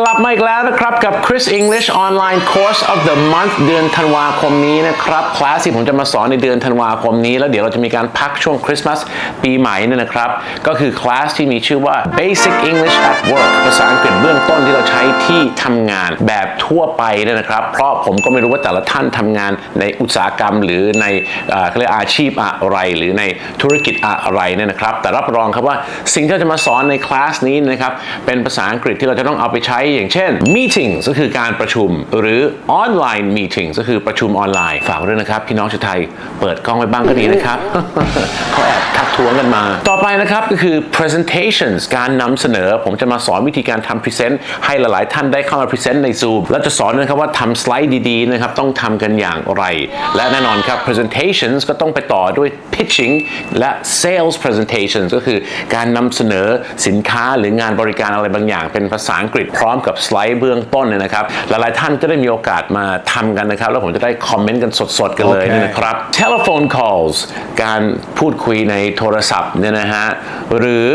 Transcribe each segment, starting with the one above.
กลับมาอีกแล้วนะครับ กับ Chris English Online Course of the Month เดือนธันวาคมนี้นะครับคลาสที่ผมจะมาสอนในเดือนธันวาคมนี้ แล้วเดี๋ยวเราจะมีการพักช่วงคริสต์มาสปีใหม่เนี่ยนะครับ ก็คือคลาสที่มีชื่อว่า Basic English at Work ภาษา ต้นที่เราใช้ที่ทำงานแบบทั่วไปนะครับ เพราะผมก็ไม่รู้ว่าแต่ละท่านทำงานในอุตสาหกรรม หรือในเอ่อเขาเรียกอาชีพอะไร หรือในธุรกิจอะไรเนี่ยนะครับ แต่รับรองครับว่าสิ่งที่เราจะมาสอนในคลาสนี้นะครับเป็นภาษาอังกฤษที่เราจะต้องเอาไปใช้อย่างเช่น meeting ก็คือการประชุมหรือ online meeting ก็คือประชุมออนไลน์ฝากด้วยนะครับ พี่น้องชาวไทยเปิดกล้องไว้บ้างก็ดีนะครับเขาแอบทักท้วงกันมา ต่อไปนะครับก็คือ presentations การนำเสนอ ผมจะมาสอนวิธีการทำ present ให้หลายๆ ท่านได้เข้ามา present ใน Zoom แล้วจะสอนนะครับว่าทำสไลด์ดีๆนะครับต้องทำกันอย่างไร และแน่นอนครับ presentations ก็ต้องไปต่อด้วย pitching และ sales presentations ก็คือการนำเสนอสินค้าหรืองานบริการอะไรบางอย่าง เป็นภาษาอังกฤษพร้อมกับสไลด์เบื้องต้นเนี่ยนะครับหลายๆท่านจะได้มีโอกาสมาทำกันนะครับ แล้วผมจะได้คอมเมนต์กันสดๆ กันเลยโอเคเนี่ยนะครับ telephone calls การพูดคุยในโทรศัพท์เนี่ยนะฮะหรือ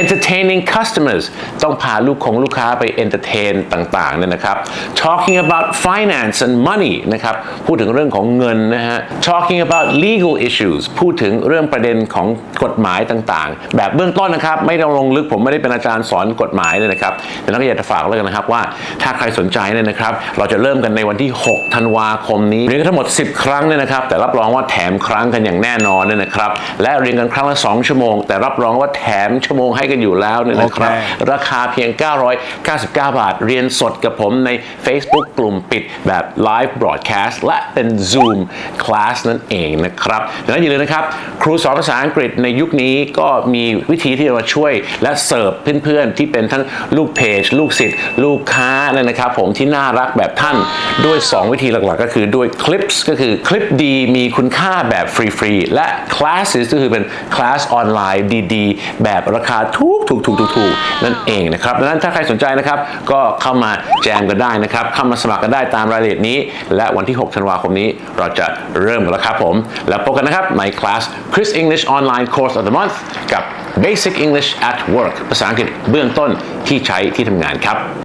entertaining customers ต้องพาลูกของลูกค้าไป entertain ต่างๆเนี่ยนะครับ talking about finance and money นะครับพูดถึงเรื่องของเงินนะฮะ talking about legal issues พูดถึงเรื่องประเด็นของกฎหมายต่างๆ แบบเบื้องต้นนะครับ ไม่ต้องลงลึกผมไม่ได้เป็นอาจารย์สอนกฎหมายเลยนะครับแต่นักก็อยากจะฝากเลยนะครับว่าถ้าใครสนใจเนี่ยนะครับ เราจะเริ่มกันในวันที่ 6 ธันวาคมนี้เรียนกันทั้งหมด 10 ครั้งเนี่ยนะครับ แต่รับรองว่าแถมครั้งกันอย่างแน่นอนเนี่ยนะครับ และเรียนกันครั้งละ 2 ชั่วโมง แต่รับรองว่าแถมชั่วโมงให้กันอยู่แล้วเนี่ยนะครับโอเคราคาเพียง99 บาท เรียนสดกับผมใน Facebook กลุ่มปิดแบบ Live Broadcast และเป็น Zoom Class นั่นเองนะครับดังนั้นอย่าลืมนะครับ ครูสอนภาษาอังกฤษในยุคนี้ก็มีวิธีที่จะมาช่วยและเสิร์ฟเพื่อนๆ ที่เป็นทั้งลูกเพจ ลูกศิษย์ลูกค้าเนี่ยนะครับ ผมที่น่ารักแบบท่านด้วย 2 วิธีหลักๆ ก็คือด้วยคลิปส์ก็คือคลิปดีมีคุณค่าแบบฟรีๆ และ classes ก็คือเป็นคลาสออนไลน์ดีๆ แบบราคาถูกถูกถูกถูกถูกนั่นเองนะครับดังนั้นถ้าใครสนใจนะครับนะครับ ก็เข้ามาแจมกันได้นะครับ เข้ามาสมัครกันได้ตามรายละเอียดนี้ และวันที่ 6 ธันวาคมนี้เราจะเริ่มกันแล้วครับผม แล้วพบกันนะครับในคลาส Chris English Online Course of the Month กับ Basic English at Work ภาษาอังกฤษเบื้องต้นที่ใช้ที่ทำงานครับ